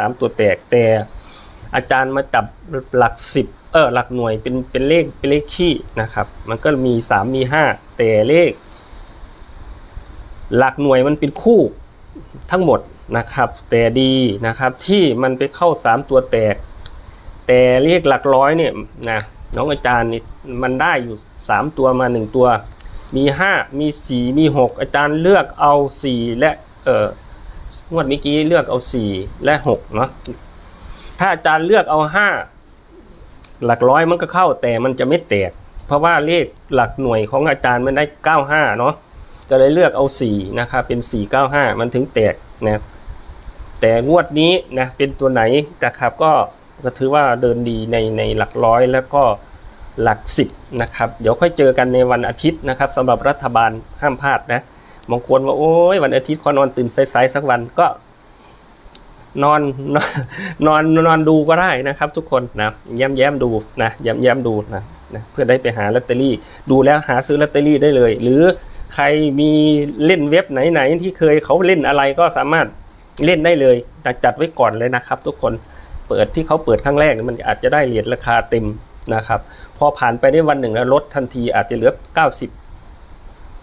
สามตัวแตกแต่อาจารย์มาจับหลักสิบเออหลักหน่วยเป็นเป็นเลขเป็นเลขขี้นะครับ มันก็มีสามมีห้าแต่เลข หลักหน่วยมันเป็นคู่ทั้งหมดนะครับ แต่ดีนะครับที่มันไปเข้าสามตัวแตก แต่เลขหลักร้อยเนี่ยนะน้องอาจารย์นี่มันได้อยู่สามตัวมาหนึ่งตัว มีห้ามีสี่มีหกอาจารย์เลือกเอาสี่และเออ งวดเมื่อกี้เลือกเอาสี่และหกเนาะถ้าอาจารย์เลือกเอาห้าหลักร้อยมันก็เข้าแต่มันจะไม่แตก เพราะว่าเลขหลักหน่วยของอาจารย์มันได้เก้าห้าเนาะก็เลยเลือกเอาสี่นะครับเป็นสี่เก้าห้ามันถึงแตกนะแต่งวดนี้นะเป็นตัวไหนนะครับก็ก็ถือว่าเดินดีในในหลักร้อยแล้วก็หลักสิบนะครับ เดี๋ยวค่อยเจอกันในวันอาทิตย์นะครับสำหรับรัฐบาลห้ามพลาดนะ บางคนว่าโอ้ยวันอาทิตย์ขอนอนตื่นสายๆสักวันก็ นอนนอนนอนนอนดูก็ได้นะครับ ทุกคนนะแย้มแย้มดูนะแย้มแย้มดูนะนะเพื่อได้ไปหาลอตเตอรี่ ดูแล้วหาซื้อลอตเตอรี่ได้เลย หรือใครมีเล่นเว็บไหนๆที่เคยเขาเล่นอะไรก็สามารถเล่นได้เลยจัดไว้ก่อนเลยนะครับ ทุกคนเปิดที่เขาเปิดครั้งแรกมันอาจจะได้เหรียญราคาเต็มนะครับ พอผ่านไปได้วันหนึ่งแล้วลดทันทีอาจจะเหลือ 90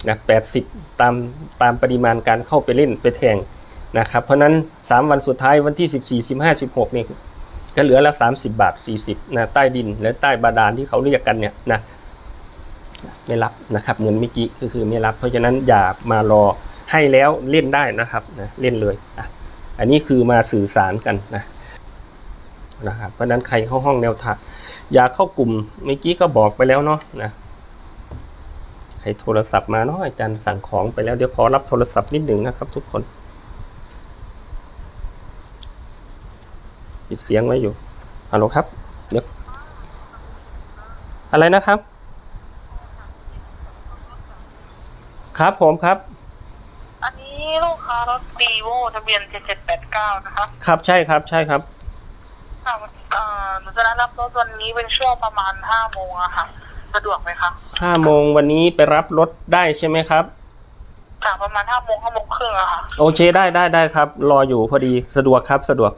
นะ80ตามตามปริมาณการเข้าไปเล่นไปแทงนะครับ เพราะนั้น 3 วันสุดท้ายวันที่ 14 15 16นี่ก็เหลือละ 30 บาท 40นะใต้ดินและใต้บาดาลที่เขาเรียกกันเนี่ยนะไม่รับนะครับเงินเมื่อกี้ก็คือไม่รับ เพราะฉะนั้นอย่ามารอให้แล้วเล่นได้นะครับนะเล่นเลยอะอันนี้คือมาสื่อสารกันนะนะครับเพราะนั้นใครเข้าห้องแนวทางอย่าเข้ากลุ่มเมื่อกี้ก็บอกไปแล้วเนาะนะ ใครโทรศัพท์มาเนาะอาจารย์สั่งของไปแล้วเดี๋ยวขอรับโทรศัพท์นิดหนึ่งนะครับทุกคนปิดเสียงไว้อยู่ฮัลโหลครับเดี๋ยวอะไรนะครับ ครับผมครับอันนี้ลูกค้ารถดีโวทะเบียน7789นะคะครับใช่ครับใช่ครับค่ะเอ่อหนูจะได้รับรถวันนี้เป็นช่วงประมาณ5โมงอะค่ะ สะดวกไหมคะห้าโมงวันนี้ไปรับรถได้ใช่ไหมครับค่ะประมาณ5โมง5โมงครึ่งอะค่ะ โอเคได้ได้ได้ครับ รออยู่พอดีสะดวกครับสะดวก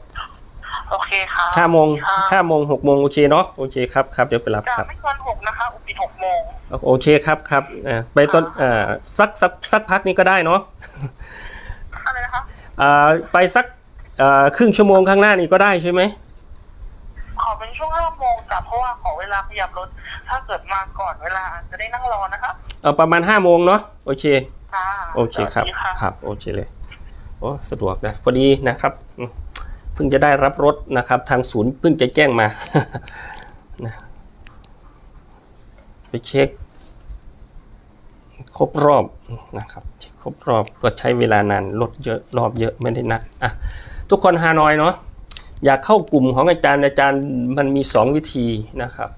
โอเคค่ะห้าโมงค่ะห้าโมงหกโมงโอเคเนาะโอเคครับครับเดี๋ยวไปรับจะครับไม่เกิน6นะคะอุปิด6โมงโอเคครับครับอ่าไปต้นอ่าสักสักสักพักนี้ก็ได้เนาะอะไรนะคะอ่าไปสักอ่าครึ่งชั่วโมงข้างหน้านี้ก็ได้ใช่ไหมขอเป็น ช่วง5โมงจ้ะเพราะว่าขอเวลาขยับรถถ้าเกิดมาก่อนเวลาอาจจะได้นั่งรอนะคะเอาประมาณห้าโมงเนาะโอเคค่ะโอเคครับสวัสดีะ ครับโอเคเลยโอ้สะดวกนะพอดีนะครับอืมเพิ่งจะได้รับรถนะครับ ทางศูนย์เพิ่งจะแจ้งมา นะไปเช็ค ครบรอบนะครับเช็คครบรอบก็ใช้เวลานานรถเยอะรอบเยอะไม่ได้นักอะทุกคนฮานอยเนาะ อยากเข้ากลุ่มของอาจารย์อาจารย์มันมีสองวิธีนะครับ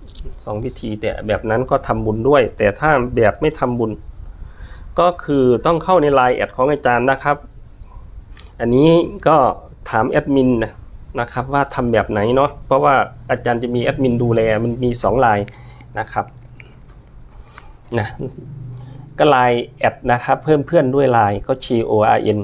สองวิธีแต่แบบนั้นก็ทำบุญด้วย แต่ถ้าแบบไม่ทำบุญ ก็คือต้องเข้าในไลน์แอดของอาจารย์นะครับ อันนี้ก็ถามแอดมินนะครับว่าทำแบบไหนเนาะเพราะว่าอาจารย์จะมีแอดมินดูแลมันมีสองไลน์นะครับนะก็ไลน์แอดนะครับเพิ่มเพื่อนด้วยไลน์ก็ G O R N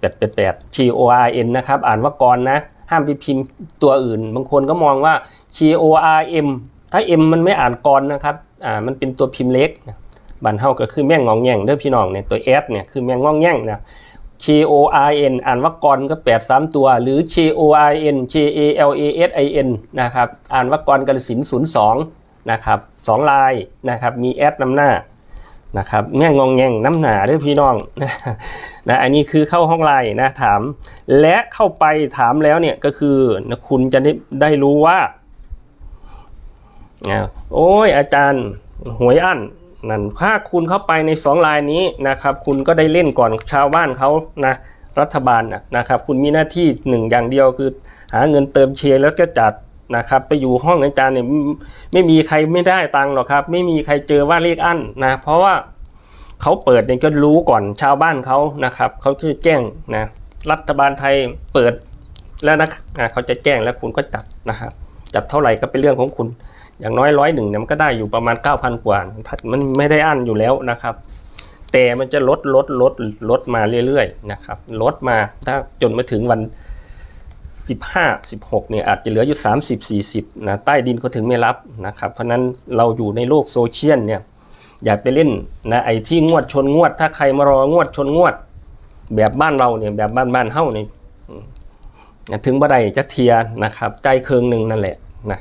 8 8 8 G O R N นะครับอ่านว่ากรนะ ห้ามไปพิมพ์ตัวอื่น บางคนก็มองว่า G O R M ถ้า M มันไม่อ่านกรนะครับอ่ามันเป็นตัวพิมพ์เล็กนะบันเท่าก็คือแม่งงองแง่งเด้อพี่น้องเนี่ยตัว S เนี่ยคือแม่งงองแง่งนะ K O R N อ่านว่ากรก็แปดสามตัว หรือ K O R N J A L A S I N นะครับอ่านว่ากรกระสินศูนย์สองนะครับสองลายนะครับมีแอดนำหน้า นะครับแง่งงงแง่งน้ำหนาเด้อพี่น้องนะอันนี้คือเข้าห้องไลน์นะถาม และเข้าไปถามแล้วเนี่ยก็คือนะคุณจะได้ได้รู้ว่าอ่โอ้ยอาจารย์หวยอั้นนั่นถ้าคุณเข้าไปในสองลายนี้นะครับ คุณก็ได้เล่นก่อนชาวบ้านเขานะรัฐบาลนะนะครับ คุณมีหน้าที่หนึ่งอย่างเดียวคือ หาเงินเติมเชียร์แล้วก็จัดนะครับ ไปอยู่ห้องอาจารย์เนี่ยไม่ไม่มีใครไม่ได้ตังค์หรอกครับ ไม่มีใครเจอว่าเลขอั้นนะ เพราะว่า เขาเปิดเนี่ยก็รู้ก่อนชาวบ้านเขานะครับเขาจะแจ้งนะรัฐบาลไทยเปิดแล้วนะเขาจะแจ้งแล้วคุณก็จัดนะครับจัดเท่าไหร่ก็เป็นเรื่องของคุณ อย่างน้อยร้อยหนึ่งเนี่ยมันก็ได้อยู่ประมาณ 9,000 กว่ามันไม่ได้อั้นอยู่แล้วนะครับ แต่มันจะลดลดลดลดมาเรื่อยๆนะครับลดมาถ้าจนมาถึงวันสิบห้าสิบหกเนี่ยอาจจะเหลืออยู่สามสิบสี่สิบนะใต้ดินเขาถึงไม่รับนะครับ เพราะนั้นเราอยู่ในโลกโซเชียลเนี่ย อย่าไปเล่นนะไอ้ที่งวดชนงวด ถ้าใครมารองวดชนงวด แบบบ้านเราเนี่ยแบบบ้านบ้านเฮ้าเนี่ยถึงบ่ได้จะเทียนะครับ ใจเคืองหนึ่งนั่นแหละนะ